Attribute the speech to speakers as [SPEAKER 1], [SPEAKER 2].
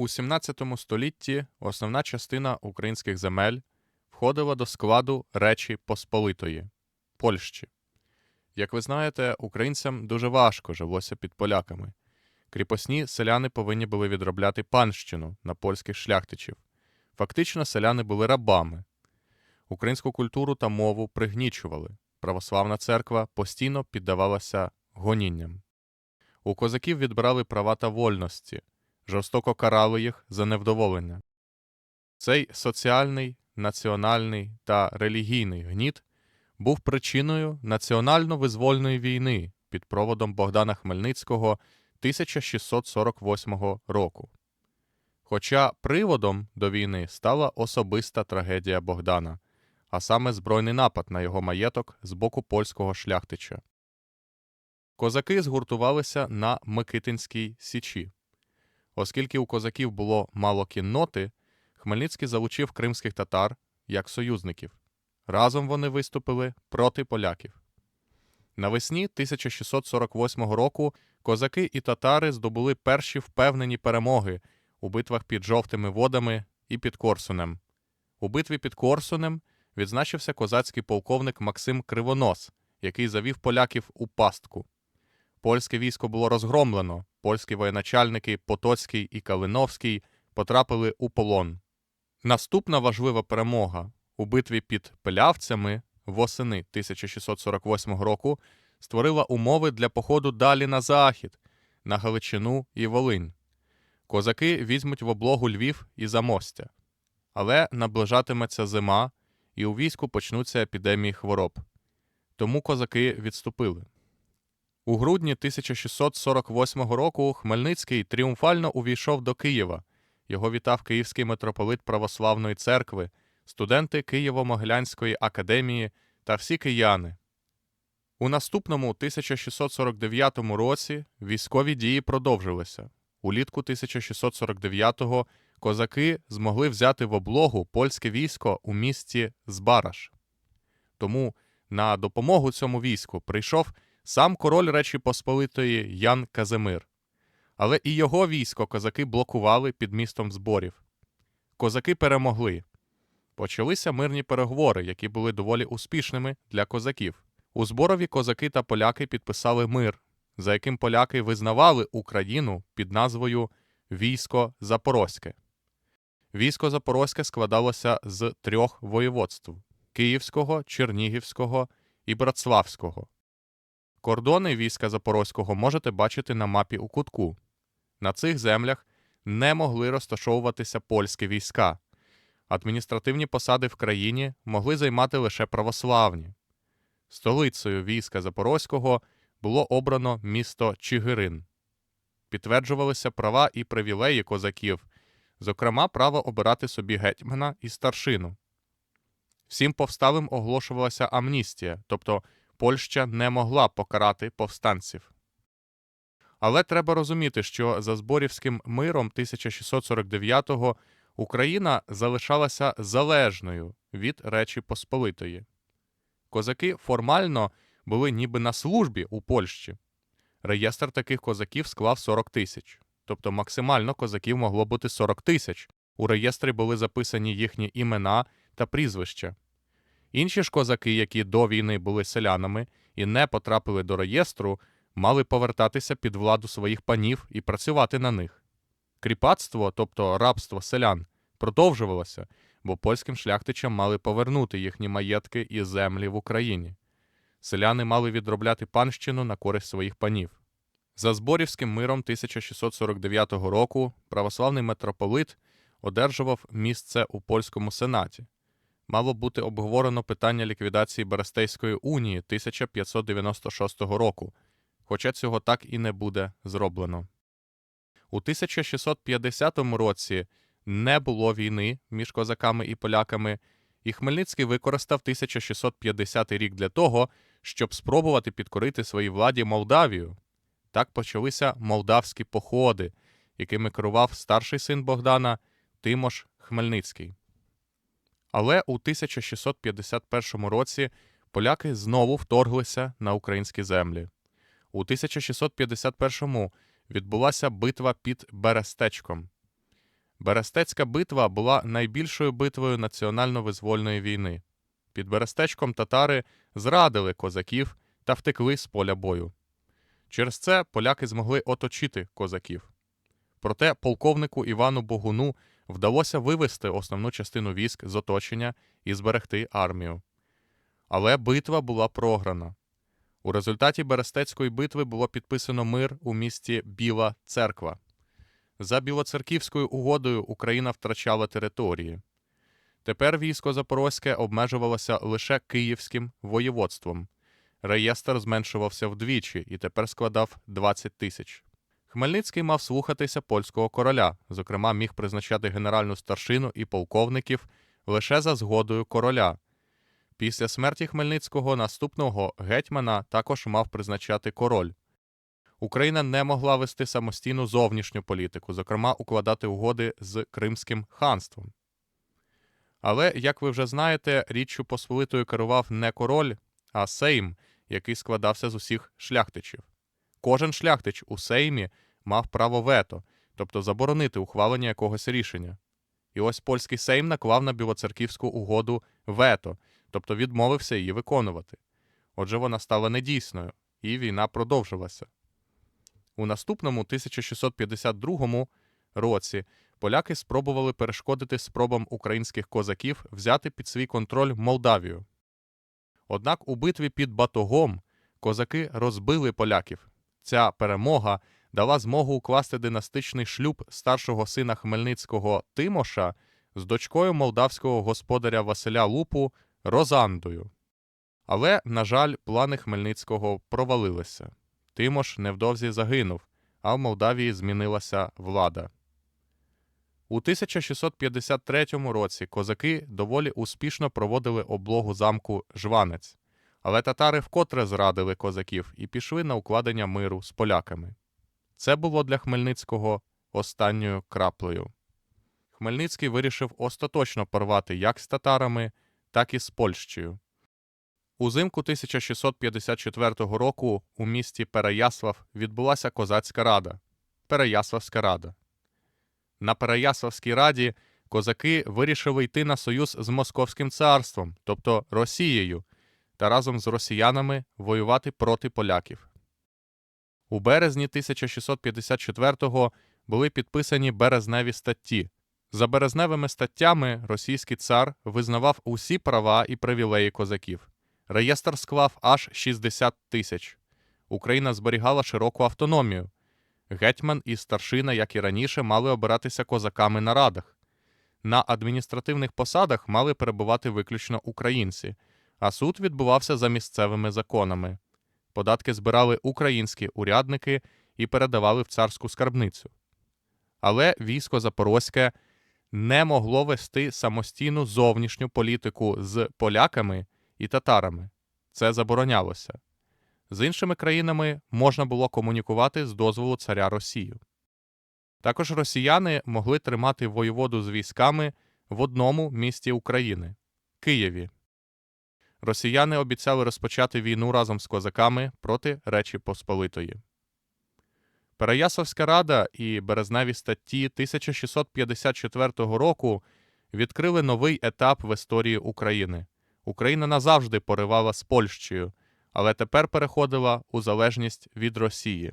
[SPEAKER 1] У 17 столітті основна частина українських земель входила до складу Речі Посполитої Польщі. Як ви знаєте, українцям дуже важко жилося під поляками. Кріпосні селяни повинні були відробляти панщину на польських шляхтичів. Фактично, селяни були рабами. Українську культуру та мову пригнічували. Православна церква постійно піддавалася гонінням. У козаків відбирали права та вольності, жорстоко карали їх за невдоволення. Цей соціальний, національний та релігійний гніт був причиною національно-визвольної війни під проводом Богдана Хмельницького 1648 року. Хоча приводом до війни стала особиста трагедія Богдана, а саме збройний напад на його маєток з боку польського шляхтича. Козаки згуртувалися на Микитинській січі. Оскільки у козаків було мало кінноти, Хмельницький залучив кримських татар як союзників. Разом вони виступили проти поляків. Навесні 1648 року козаки і татари здобули перші впевнені перемоги у битвах під жовтими водами і під Корсунем. У битві під Корсунем відзначився козацький полковник Максим Кривонос, який завів поляків у пастку. Польське військо було розгромлено, польські воєначальники Потоцький і Калиновський потрапили у полон. Наступна важлива перемога у битві під Пилявцями восени 1648 року створила умови для походу далі на захід, на Галичину і Волинь. Козаки візьмуть в облогу Львів і Замостя. Але наближатиметься зима, і у війську почнуться епідемії хвороб. Тому козаки відступили. У грудні 1648 року Хмельницький тріумфально увійшов до Києва. Його вітав київський митрополит Православної церкви, студенти Києво-Могилянської академії та всі кияни. У наступному 1649 році військові дії продовжилися. Улітку 1649-го козаки змогли взяти в облогу польське військо у місті Збараш. Тому на допомогу цьому війську прийшов сам король Речі Посполитої Ян Казимир. Але і його військо козаки блокували під містом зборів. Козаки перемогли. Почалися мирні переговори, які були доволі успішними для козаків. У зборові козаки та поляки підписали мир, за яким поляки визнавали Україну під назвою Військо Запорозьке. Військо Запорозьке складалося з трьох воєводств Київського, Чернігівського і Братславського. Кордони війська Запорозького можете бачити на мапі у кутку. На цих землях не могли розташовуватися польські війська. Адміністративні посади в країні могли займати лише православні. Столицею війська Запорозького було обрано місто Чигирин. Підтверджувалися права і привілеї козаків, зокрема, право обирати собі гетьмана і старшину. Всім повсталим оголошувалася амністія, тобто Польща не могла покарати повстанців. Але треба розуміти, що за зборівським миром 1649-го Україна залишалася залежною від Речі Посполитої. Козаки формально були ніби на службі у Польщі. Реєстр таких козаків склав 40 тисяч, тобто максимально козаків могло бути 40 тисяч. У реєстрі були записані їхні імена та прізвища. Інші ж козаки, які до війни були селянами і не потрапили до реєстру, мали повертатися під владу своїх панів і працювати на них. Кріпацтво, тобто рабство селян, продовжувалося, бо польським шляхтичам мали повернути їхні маєтки і землі в Україні. Селяни мали відробляти панщину на користь своїх панів. За зборівським миром 1649 року православний митрополит одержував місце у польському сенаті. Мало бути обговорено питання ліквідації Берестейської унії 1596 року, хоча цього так і не буде зроблено. У 1650 році не було війни між козаками і поляками, і Хмельницький використав 1650 рік для того, щоб спробувати підкорити своїй владі Молдавію. Так почалися молдавські походи, якими керував старший син Богдана Тимош Хмельницький. Але у 1651 році поляки знову вторглися на українські землі. У 1651 відбулася битва під Берестечком. Берестецька битва була найбільшою битвою національно-визвольної війни. Під Берестечком татари зрадили козаків та втекли з поля бою. Через це поляки змогли оточити козаків. Проте полковнику Івану Богуну вдалося вивести основну частину військ з оточення і зберегти армію. Але битва була програна. У результаті Берестецької битви було підписано мир у місті Біла Церква. За Білоцерківською угодою Україна втрачала території. Тепер військо Запорозьке обмежувалося лише Київським воєводством. Реєстр зменшувався вдвічі і тепер складав 20 тисяч. Хмельницький мав слухатися польського короля, зокрема, міг призначати генеральну старшину і полковників лише за згодою короля. Після смерті Хмельницького наступного гетьмана також мав призначати король. Україна не могла вести самостійну зовнішню політику, зокрема, укладати угоди з Кримським ханством. Але, як ви вже знаєте, Річчю Посполитою керував не король, а Сейм, який складався з усіх шляхтичів. Кожен шляхтич у Сеймі мав право вето, тобто заборонити ухвалення якогось рішення. І ось польський Сейм наклав на білоцерківську угоду вето, тобто відмовився її виконувати. Отже, вона стала недійсною, і війна продовжилася. У наступному 1652 році поляки спробували перешкодити спробам українських козаків взяти під свій контроль Молдавію. Однак у битві під Батогом козаки розбили поляків. Ця перемога дала змогу укласти династичний шлюб старшого сина Хмельницького Тимоша з дочкою молдавського господаря Василя Лупу Розандою. Але, на жаль, плани Хмельницького провалилися. Тимош невдовзі загинув, а в Молдавії змінилася влада. У 1653 році козаки доволі успішно проводили облогу замку Жванець, але татари вкотре зрадили козаків і пішли на укладення миру з поляками. Це було для Хмельницького останньою краплею. Хмельницький вирішив остаточно порвати як з татарами, так і з Польщею. Узимку 1654 року у місті Переяслав відбулася козацька рада Переяславська рада. На Переяславській раді козаки вирішили йти на союз з Московським царством, тобто Росією, та разом з росіянами воювати проти поляків. У березні 1654-го були підписані березневі статті. За березневими статтями російський цар визнавав усі права і привілеї козаків. Реєстр склав аж 60 тисяч. Україна зберігала широку автономію. Гетьман і старшина, як і раніше, мали обиратися козаками на радах. На адміністративних посадах мали перебувати виключно українці, а суд відбувався за місцевими законами. Податки збирали українські урядники і передавали в царську скарбницю. Але військо Запорозьке не могло вести самостійну зовнішню політику з поляками і татарами. Це заборонялося. З іншими країнами можна було комунікувати з дозволу царя Росію. Також росіяни могли тримати воєводу з військами в одному місті України Києві. Росіяни обіцяли розпочати війну разом з козаками проти Речі Посполитої. Переяславська рада і березневі статті 1654 року відкрили новий етап в історії України. Україна назавжди поривала з Польщею, але тепер переходила у залежність від Росії.